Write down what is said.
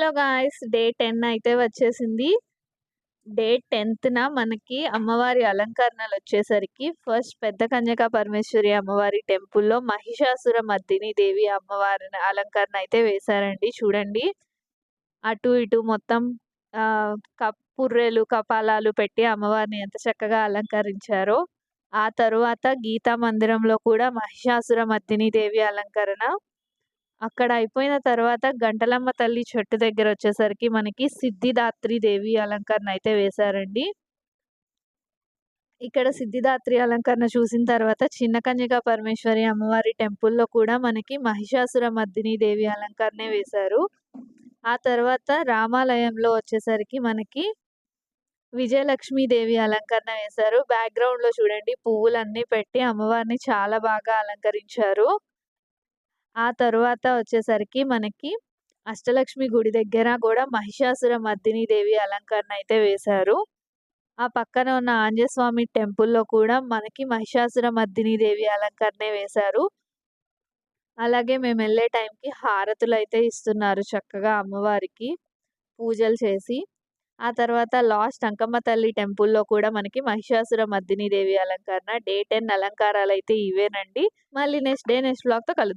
Hello guys day ten అయితే వచ్చేసింది. Day టెన్త్న మనకి అమ్మవారి అలంకరణలు వచ్చేసరికి ఫస్ట్ పెద్ద కన్యకా పరమేశ్వరి అమ్మవారి టెంపుల్లో మహిషాసుర మర్దిని దేవి అమ్మవారిని అలంకరణ అయితే వేశారండి. చూడండి. అటు ఇటు మొత్తం ఆ, కప్ పుర్రెలు కపాలాలు పెట్టి అమ్మవారిని ఎంత చక్కగా అలంకరించారో ఆ తరువాత గీతా మందిరంలో కూడా మహిషాసుర మర్దిని దేవి అలంకరణ అక్కడ అయిపోయిన తర్వాత గంటలమ్మ తల్లి చెట్టు దగ్గర వచ్చేసరికి మనకి సిద్ధిదాత్రి దేవి అలంకరణ అయితే వేశారండి. ఇక్కడ సిద్ధిదాత్రి అలంకరణ చూసిన తర్వాత చిన్న కన్యకా పరమేశ్వరి అమ్మవారి టెంపుల్లో కూడా మనకి మహిషాసుర మద్దిని దేవి అలంకరణే వేశారు. ఆ తర్వాత రామాలయంలో వచ్చేసరికి మనకి విజయలక్ష్మి దేవి అలంకరణ వేశారు. బ్యాక్గ్రౌండ్లో చూడండి పువ్వులన్నీ పెట్టి అమ్మవారిని చాలా బాగా అలంకరించారు. ఆ తరువాత వచ్చేసరికి మనకి అష్టలక్ష్మి గుడి దగ్గర కూడా మహిషాసుర మర్దిని దేవి అలంకరణ అయితే వేశారు. ఆ పక్కన ఉన్న ఆంజస్వామి టెంపుల్లో కూడా మనకి మహిషాసుర మర్దిని దేవి అలంకరణే వేశారు. అలాగే మేము వెళ్ళే టైంకి హారతులు అయితే ఇస్తున్నారు చక్కగా అమ్మవారికి పూజలు చేసి. ఆ తర్వాత లాస్ట్ అంకమ్మ తల్లి టెంపుల్లో కూడా మనకి మహిషాసుర మర్దిని దేవి అలంకరణ డే టెన్ అలంకారాలు అయితే ఇవేనండి. మళ్ళీ నెక్స్ట్ డే నెక్స్ట్ బ్లాగ్తో కలుద్దాం.